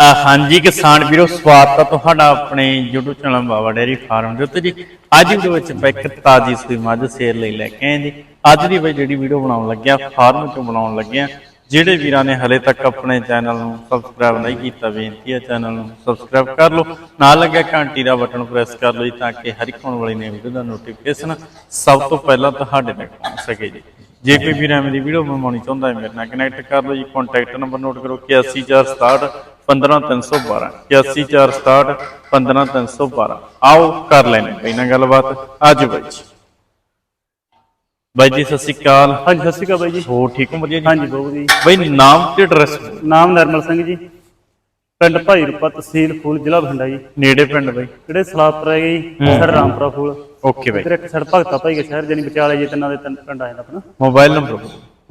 ਹਾਂਜੀ ਕਿਸਾਨ ਵੀਰੋ, ਸਵਾਗਤ ਹੈ ਤੁਹਾਡਾ ਆਪਣੇ YouTube channel Baba dairy farm ਦੇ ਉੱਤੇ ਜੀ। ਅੱਜ ਵੀਡੀਓ ਵਿੱਚ ਆਪਾਂ ਇੱਕ ਤਾਜੀ ਸੂਈ ਮੱਝ ਸੇਲ ਲਈ ਲੈ ਕੇ ਆਏ ਜੀ। ਅੱਜ ਦੀ ਬਈ ਜਿਹੜੀ ਵੀਡੀਓ ਬਣਾਉਣ ਲੱਗਿਆ ਫਾਰਮ ਤੋਂ ਬਣਾਉਣ ਲੱਗਿਆ ਜਿਹੜੇ ਵੀਰਾਂ ਨੇ ਹਲੇ ਤੱਕ ਆਪਣੇ ਚੈਨਲ ਨੂੰ ਸਬਸਕ੍ਰਾਈਬ ਨਹੀਂ ਕੀਤਾ, ਬੇਨਤੀ ਹੈ ਚੈਨਲ ਨੂੰ ਸਬਸਕ੍ਰਾਈਬ ਕਰ ਲਓ। ਨਾਲ ਲੱਗਿਆ ਘੰਟੀ ਦਾ ਬਟਨ ਪ੍ਰੈਸ ਕਰ ਲਓ ਜੀ, ਤਾਂ ਕਿ ਹਰ ਇੱਕ ਆਉਣ ਵਾਲੀ ਨਵੀਂ ਵੀਡੀਓ ਦਾ ਨੋਟੀਫਿਕੇਸ਼ਨ ਸਭ ਤੋਂ ਪਹਿਲਾਂ ਤੁਹਾਡੇ ਤੱਕ ਪਹੁੰਚ ਸਕੇ ਜੀ। ਜੇ ਕੋਈ ਵੀਰਾਂ ਮੇਰੀ ਵੀਡੀਓ ਬਣਵਾਉਣੀ ਚਾਹੁੰਦਾ ਹੈ, ਮੇਰੇ ਨਾਲ ਕਨੈਕਟ ਕਰ ਲਓ ਜੀ ਕੰਟੈਕਟ ਨੰਬਰ ਨੋਟ ਕਰੋ 8146 15312 8146 15312 ਆਓ ਕਰ ਲੈਣੇ ਨਾਲ ਗੱਲਬਾਤ ਅੱਜ ਬਾਈ ਜੀ। ਬਾਈ ਜੀ ਸਤਿ ਸ਼੍ਰੀ ਅਕਾਲ। ਹਾਂਜੀ ਸਤਿ ਸ਼੍ਰੀ ਅਕਾਲ ਬਾਈ ਜੀ। ਹੋ ਠੀਕ ਹੋ ਵਧੀਆ ਜੀ? ਹਾਂਜੀ ਬਾਬੂ ਜੀ। ਬਾਈ ਨਾਮ ਤੇ ਐਡਰੈਸ ਨਾਮ ਨਰਮਲ ਸਿੰਘ ਜੀ। ਪਿੰਡ ਭਾਈ ਰੂਪਾ ਤਹਿਸੀਲ ਫੂਲ ਜ਼ਿਲ੍ਹਾ ਬਠਿੰਡਾ ਜੀ। ਨੇੜੇ ਪਿੰਡ ਬਾਈ। ਜਿਹੜੇ ਸਲਾਪੁਰ ਹੈਗੇ ਜੀ ਸਰ ਰਾਮਪੁਰਾ ਫੂਲ। ਓਕੇ ਬਾਈ। ਇਧਰ ਇੱਕ ਸੜ ਭਗਤਾ ਭਾਈ ਕੇ ਸ਼ਹਿਰ ਜਾਨੀ ਵਿਚਾਲੇ ਜੀ ਤਿੰਨਾਂ ਦੇ ਤਿੰਨ ਪਿੰਡ ਆ ਜਾਂਦਾ ਆਪਣਾ। ਮੋਬਾਈਲ ਨੰਬਰ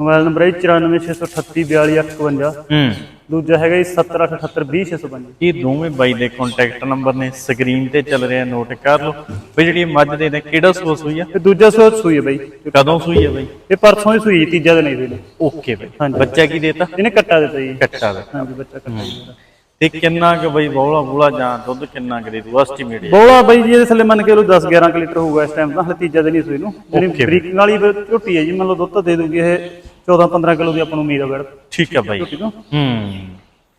ਮੋਬਾਈਲ ਨੰਬਰ ਹੈ 9468342851 ਹੂੰ। ਦੂਜਾ ਹੈਗਾ ਜੀ 7878200605 ਇਹ ਦੋਵੇਂ ਬਾਈ ਦੇ ਕੰਟੈਕਟ ਨੰਬਰ ਨੇ ਸਕਰੀਨ ਤੇ ਚੱਲ ਰਿਹਾ ਨੋਟ ਕਰ ਲਓ। ਬਈ ਜਿਹੜੀ ਮੱਝ ਦੇ ਨੇ ਕਿਹੜਾ ਸੂਸ ਹੋਈ ਆ? ਤੇ ਦੂਜਾ ਸੋਚ ਸੂਈ ਹੈ ਬਾਈ। ਕਦੋਂ ਸੂਈ ਆ ਬਾਈ? ਇਹ ਪਰਸੋਂ ਹੀ ਸੂਈ ਤੀਜਾ ਦਿਨ ਇਹਦੇ ਨੇ। ਓਕੇ ਬਾਈ। ਬੱਚਾ ਕੀ ਦੇਤਾ? ਇਹਨੇ ਕੱਟਾ ਦਿੱਤਾ ਜੀ। ਕੱਟਾ ਦਾ ਹਾਂਜੀ ਬੱਚਾ ਕੱਟਾ ਇਹਦਾ। ਤੇ ਕਿੰਨਾ ਕੁ ਬਈ ਬੋਲਾ ਬੋਲਾ ਜਾਂ ਦੁੱਧ ਕਿੰਨਾ ਕੁ ਦੇ ਦੂ ਐਸਟੀਮੇਟ ਬੋਲਾ ਬਾਈ ਜੀ ਇਹਦੇ ਥੱਲੇ ਮੰਨ ਕੇ ਲੋ 10 11 ਕੁ ਲੀਟਰ ਹੋਊਗਾ ਇਸ ਟਾਈਮ ਤਾਂ ਹਲੇ ਤੀਜਾ ਦਿਨ ਹੀ ਸੂਈ ਨੂੰ। ਜਿਹੜੀ। ਬਰੀਕ ਵਾਲੀ ਬ- ਝੋਟੀ ਹੈ ਜੀ ਮੰਨ ਲਓ ਦੁੱਧ ਦੇ ਦੂਗੀ ਇਹ 14 15 ਕਿਲੋ ਦੀ ਆਪਾਂ ਨੂੰ ਉਮੀਦ ਹੈ ਬੈੜ ਠੀਕ ਆ ਬਾਈ। ਹੂੰ।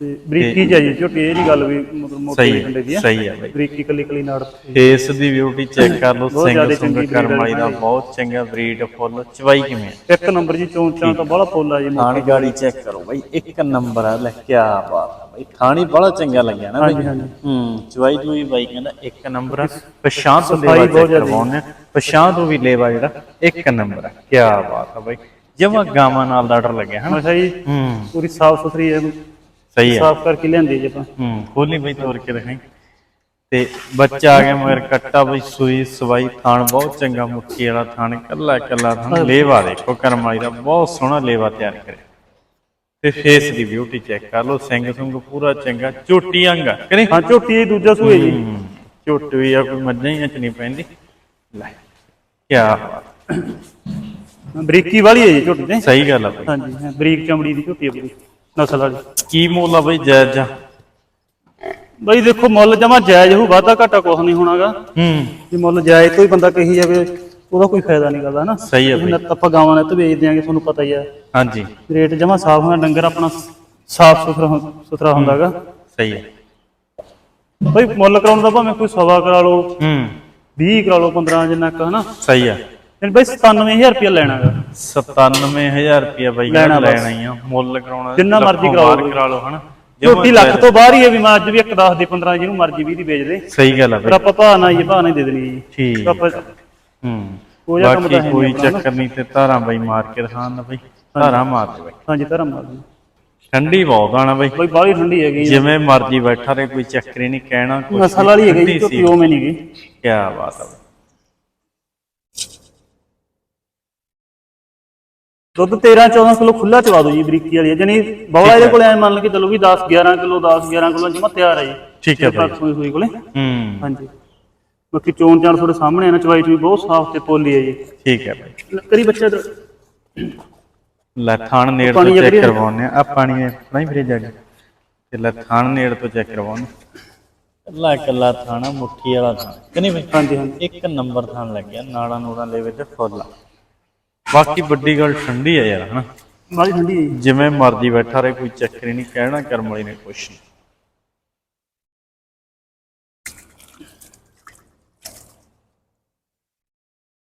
ਤੇ ਬਰੀਕੀ ਚ ਹੈ ਜੀ ਝੋਟੀ ਇਹ ਨਹੀਂ ਗੱਲ ਵੀ ਮਤਲਬ ਮੋਟੀ ਸਹੀ ਡੰਡੇ ਦੀ ਹੈ ਹੈ ਸਹੀ ਬਾਈ। ਬਰੀਕੀ ਕੱਲੀ ਕੱਲੀ ਨਾੜ ਫੇਸ ਦੀ ਬਿਊਟੀ ਚੈੱਕ ਕਰ ਲਓ ਸਿੰਘ ਜ਼ਿਆਦਾ ਸੁੰਗ ਚੰਗੀ ਕਰਮ breed ਵਾਲੀ ਦਾ ਹੈ। ਬਹੁਤ ਚੰਗਾ ਬਰੀਡ ਫੁੱਲ ਚਵਾਈ ਕਿਵੇਂ ਆ? ਇੱਕ ਨੰਬਰ ਜੀ ਚੋਂ ਚਾਂ ਤਾਂ ਬੜਾ ਫੁੱਲ ਆ ਜੀ ਥਾਣੀ ਗਾੜੀ ਚੈੱਕ ਕਰੋ ਬਾਈ ਇੱਕ ਨੰਬਰ ਆ ਲੈ ਕੀ ਬਾਤ ਆ ਬਾਈ। ਥਾਣੀ ਬੜਾ ਚੰਗਾ ਲੱਗਿਆ ਨਾ ਬਾਈ। ਹਾਂਜੀ, ਹਾਂਜੀ। ਹੂੰ ਚਵਾਈ ਜੂਈ ਬਾਈ ਕਹਿੰਦਾ ਇੱਕ ਨੰਬਰ ਆ। ਪਛਾਣ ਤੋਂ ਲੇਵਾ ਬਹੁਤ ਚੈੱਕ ਆ। ਪਛਾਣ ਤੋਂ ਵੀ ਲੇਵਾ ਜਿਹੜਾ ਇੱਕ ਨੰਬਰ ਆ। ਕੀ ਬਾਤ ਆ ਬਾਈ। ਜਮਾ ਗਾਵਾਂ ਨਾਲ ਦਾ ਡਰ ਲੱਗਿਆ ਹਨਾ? ਅੱਛਾ ਜੀ। ਹੂੰ। ਪੂਰੀ ਸਾਫ਼ ਸੁਥਰੀ ਹੈ ਸਹੀ ਆ ਸਾਫ਼ ਕਰਕੇ ਲਿਆਂਦੀ ਜੀ ਆਪਾਂ। ਹੂੰ ਖੋਲੀ ਬਈ ਤੋੜ ਕੇ ਦਿਖਾਈ। ਤੇ ਬੱਚਾ ਆ ਗਿਆ ਮਗਰ ਕੱਟਾ ਬਈ ਸੂਈ ਸਵਾਈ ਥਾਣ ਬਹੁਤ ਚੰਗਾ ਮੁੱਠੀ ਵਾਲਾ ਥਾਣ ਕੱਲਾ ਕੱਲਾ ਥਾਣ। ਲੇਵਾ ਦੇਖੋ ਕਰਮਾਈ ਦਾ ਬਹੁਤ ਸੋਹਣਾ ਲੇਵਾ ਤਿਆਰ ਕਰਿਆ। ਤੇ ਫੇਸ ਦੀ ਬਿਊਟੀ ਚੈੱਕ ਕਰ ਲਓ ਸਿੰਘ ਸੁੰਗ ਪੂਰਾ ਚੰਗਾ ਝੋਟੀ ਅੰਗ ਆ ਕਿ ਨਹੀਂ? ਹਾਂ ਝੋਟੀ ਇਹ ਦੂਜਾ ਸੂਏ ਜੀ। ਹੂੰ, ਝੋਟੀ ਆ ਕੋਈ ਮੱਝਾਂ ਹੀ ਚ ਨਹੀਂ ਪੈਂਦੀ। ਲੈ ਕੀ ਬਾਤ। ਬਰੀਕੀ ਵਾਲੀ ਹੈ ਜੀ ਝੋਟੀ ਤੇ ਸਹੀ ਗੱਲ ਆ ਬਈ। ਹਾਂਜੀ ਹਾਂ, ਬਰੀਕ ਚਮੜੀ ਦੀ ਝੋਟੀ ਹੈ ਪੂਰੀ ਨਸਲ ਵਾਲੀ। ਕੀ ਮੁੱਲ ਆ ਬਈ ਜਾਇਜ਼ ਜਾ ਬਾਈ ਦੇਖੋ ਮੁੱਲ ਜਮਾ ਜਾਇਜ਼ ਹੋ ਵਾਧਾ ਘਾਟਾ ਕੁਛ ਨਹੀਂ ਹੋਣਾਗਾ। ਹੂੰ। ਜੇ ਮੁੱਲ ਜਾਇਜ਼ ਤੋਂ ਹੀ ਬੰਦਾ ਕਹੀ ਜਾਵੇ ਉਹਦਾ ਕੋਈ ਫਾਇਦਾ ਨਹੀਂ ਕਰਦਾ ਹਨਾ? ਸਹੀ ਆ ਬਈ। ਨੱਤ ਆਪਾਂ ਗਾਵਾਂ ਨੇ ਤਾਂ ਵੇਚ ਦਿਆਂਗੇ ਤੁਹਾਨੂੰ ਪਤਾ ਹੀ ਹੈ ਹਾਂਜੀ। ਰੇਟ ਜਮਾ ਸਾਫ਼ ਹੁੰਦਾ ਡੰਗਰ ਆਪਣਾ ਸਾਫ਼ ਸੁਥਰਾ ਹੁੰ- ਸੁਥਰਾ ਹੁੰਦਾਗਾ। ਸਹੀ ਹੈ ਬਾਈ ਮੁੱਲ ਕਰਾਉਣ ਦਾ ਭਾਵੇਂ ਕੋਈ ਸਵਾ ਕਰਾ ਲਓ ਹੂੰ। 20 ਕਰਾ ਲਓ 15 ਜਿੰਨਾ ਕ ਹਨਾ? ਸਹੀ ਆ। ਤੇ ਬਾਈ 97000 ਰੁਪਏ ਲੈਣਾਗਾ 97000 ਰੁਪਇਆ ਬਾਈ ਲੈਣਾ ਹੀ ਆ ਮੁੱਲ ਕਰਾਉਣਾ ਜਿੰਨਾ ਮਰਜ਼ੀ ਕਰਾਓ। ਕਰਾ ਲਓ ਹਨਾ? ਝੋਟੀ ਲੱਖ ਤੋਂ ਬਾਹਰ ਹੀ ਹੈ ਵੀ ਮੈਂ ਅੱਜ ਵੀ ਇੱਕ 10 ਦੀ 15 ਜਿਹਨੂੰ ਮਰਜ਼ੀ 20 ਦੀ ਵੇਚ ਦੇ। ਸਹੀ ਗੱਲ ਆ ਬਾਈ। ਆਪਾਂ ਭਾਅ ਨਾ ਹੀ ਭਾਅ ਨਹੀਂ ਦੇ ਦੇਣੀ ਜੀ। ਠੀਕ ਹੂੰ। ਕੰਮ ਤਾਂ ਨੀ ਕੋਈ ਆਪਣਾ ਚੱਕਰ ਨਹੀਂ ਤੇ ਧਾਰਾਂ ਬਾਈ ਮਾਰ ਕੇ ਦਿਖਾਉਣ ਦਾ ਬਾਈ। ਧਾਰਾਂ ਮਾਰ ਦੇ ਬਾਈ। ਹਾਂਜੀ ਧਰਮ ਮਾਰ ਠੰਡੀ ਬਹੁਤ ਆਣਾ ਬਾਈ। ਬਾਈ ਬਾਹਲੀ ਠੰਡੀ ਹੈਗੀ ਜਿਵੇਂ ਮਰਜ਼ੀ ਬੈਠਾ ਰਹੇ ਕੋਈ ਚੱਕਰ ਹੀ ਨਹੀਂ ਕਹਿਣਾ ਕੁਛ ਨਸਲ ਵਾਲੀ ਹੈਗੀ ਜੀ ਸੀ। ਉਵੇਂ ਨਹੀਂ ਗਈ ਕਿਆ ਬਾਤ ਆ ਦੁੱਧ 13 14 ਕਿਲੋ ਖੁੱਲਾ ਚਵਾ ਦੋ ਜੀ ਬਰੀਕੀ ਵਾਲੀ। ਜਣੀ ਬੌਲਾ ਇਹਦੇ ਕੋਲੇ ਐ ਮੰਨ ਕੇ ਚੱਲੋ ਵੀ 10 11 ਕਿਲੋ 10 11 ਕਿਲੋ ਜਮਾ ਤਿਆਰ ਹੈ ਜੀ। ਠੀਕ ਹੈ ਬਾਈ ਪਰਸੋਂ ਹੋਈ ਕੋਲੇ। ਹੂੰ। ਹਾਂਜੀ। ਬਾਕੀ ਚੋਣ ਚਾਣ ਤੁਹਾਡੇ ਸਾਹਮਣੇ ਆ ਨਾ ਚਵਾਈ ਚੁਈ ਬਹੁਤ ਸਾਫ਼ ਤੇ ਪੋਲੀ ਹੈ ਜੀ। ਠੀਕ ਹੈ ਬਾਈ ਕਰੀ ਬੱਚਾ ਇੱਧਰ। ਲੈ ਥਾਣ ਨੇੜ ਤੋਂ ਚੈੱਕ ਕਰਵਾਉਣੇ ਆ। ਪਾਣੀ ਨਹੀਂ ਫਿਰੇ ਜਾ ਕੇ ਤੇ ਲੈ ਥਾਣ ਨੇੜ ਤੋਂ ਚੈੱਕ ਕਰਵਾਉਣੇ ਕੱਲਾ ਕੱਲਾ ਥਾਣਾ ਮੁੱਠੀ ਵਾਲਾ ਥਾਣ। ਕਿ ਨਹੀਂ ਹਾਂਜੀ ਹਾਂਜੀ। ਇੱਕ ਨੰਬਰ ਥਾਣ ਲੱਗਿਆ ਨਾੜਾ ਨੂੜਾਂ ਦੇ ਵਿੱਚ ਫੁੱਲ ਆ। ਬਾਕੀ ਵੱਡੀ ਗੱਲ ਠੰਡੀ ਆ ਯਾਰ ਹਨਾ? ਬਾਹਲੀ ਠੰਡੀ ਹੈ ਜੀ। ਜਿਵੇਂ ਮਰਜ਼ੀ ਬੈਠਾ ਰਹੇ ਕੋਈ ਚੱਕਰ ਹੀ ਨਹੀਂ ਕਹਿਣਾ ਕਰਮ ਵਾਲੀ ਨੇ ਕੁਛ ਨਹੀਂ।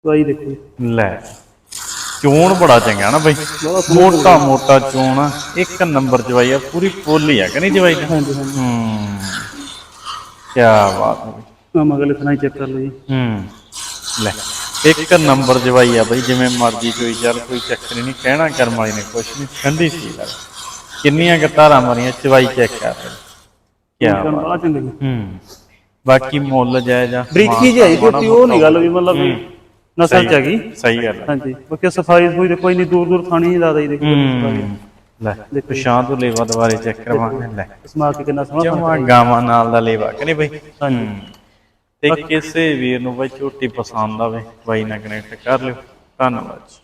ਚਵਾਈ ਦੇਖੋ। ਜੀ। ਲੈ ਚੋਣ ਬੜਾ ਚੰਗਾ ਨਾ ਬਈ। ਮੋਟਾ ਮੋਟਾ ਚੋਣ ਆ ਇੱਕ ਨੰਬਰ ਜਵਾਈ ਆ ਪੂਰੀ ਪੋਲੀ ਆ ਕਿ ਨਹੀਂ ਜਵਾਈ? ਦੀ? ਹਾਂਜੀ ਹਾਂਜੀ। ਹੂੰ। ਕੀ ਬਾਤ ਹੈ ਬਈ। ਚੈੱਕ ਕਰ ਲਓ ਜੀ। ਹੂੰ। ਲੈ। ਇੱਕ ਨੰਬਰ ਜਵਾਈ ਆ ਬਈ ਜਿਵੇਂ ਮਰਜ਼ੀ ਚੋਈ ਚੱਲ ਕੋਈ ਚੱਕਰ ਨਹੀਂ ਕਹਿਣਾ ਕਰਮ ਵਾਲੀ ਨੇ ਕੁਛ ਨਹੀਂ ਠੰਡੀ ਸੀ ਲੱਗ ਕਿੰਨੀਆਂ ਕਤਾਰਾਂ ਮਾਰੀਆਂ ਚਵਾਈ ਚੈੱਕ ਕਰ ਕੀ ਜੀ ਹੂੰ ਬਾਕੀ ਮੁੱਲ ਜਾਇਜ਼ ਆ। ਬਰੀਕੀ ਆਈ ਝੋਟੀ ਉਹ ਨਹੀਂ ਗੱਲ ਵੀ ਮਤਲਬ ਨਸਲ ਚ ਹੈਗੀ ਸਹੀ ਗੱਲ ਹਾਂਜੀ ਬਾਕੀ ਸਫ਼ਾਈ ਕੋਈ ਦੇਖੋ ਇੰਨੀ ਦੂਰ ਦੂਰ ਥਾਣੀ ਨਹੀਂ ਲਾਦਾ ਜੀ ਦੇਖੋ ਲੈ ਪਛਾਣ ਤੋਂ ਲੇਵਾ ਦੁਬਾਰੇ ਚੈੱਕ ਕਰਵਾਵਾਂਗੇ ਲੈ। ਸਮਾ ਕੇ ਕਿੰਨਾ ਸੋਹਣਾ ਜਮਾ ਗਾਵਾਂ ਨਾਲ ਦਾ ਲੇਵਾ ਕਿ ਨਹੀਂ ਬਈ। ਹਾਂਜੀ। ਤੇ ਕਿਸੇ ਵੀਰ ਨੂੰ ਬਈ ਝੋਟੀ ਪਸੰਦ ਆਵੇ, ਬਾਈ ਨਾਲ ਕਨੈਕਟ ਕਰ ਲਿਓ। ਧੰਨਵਾਦ ਜੀ।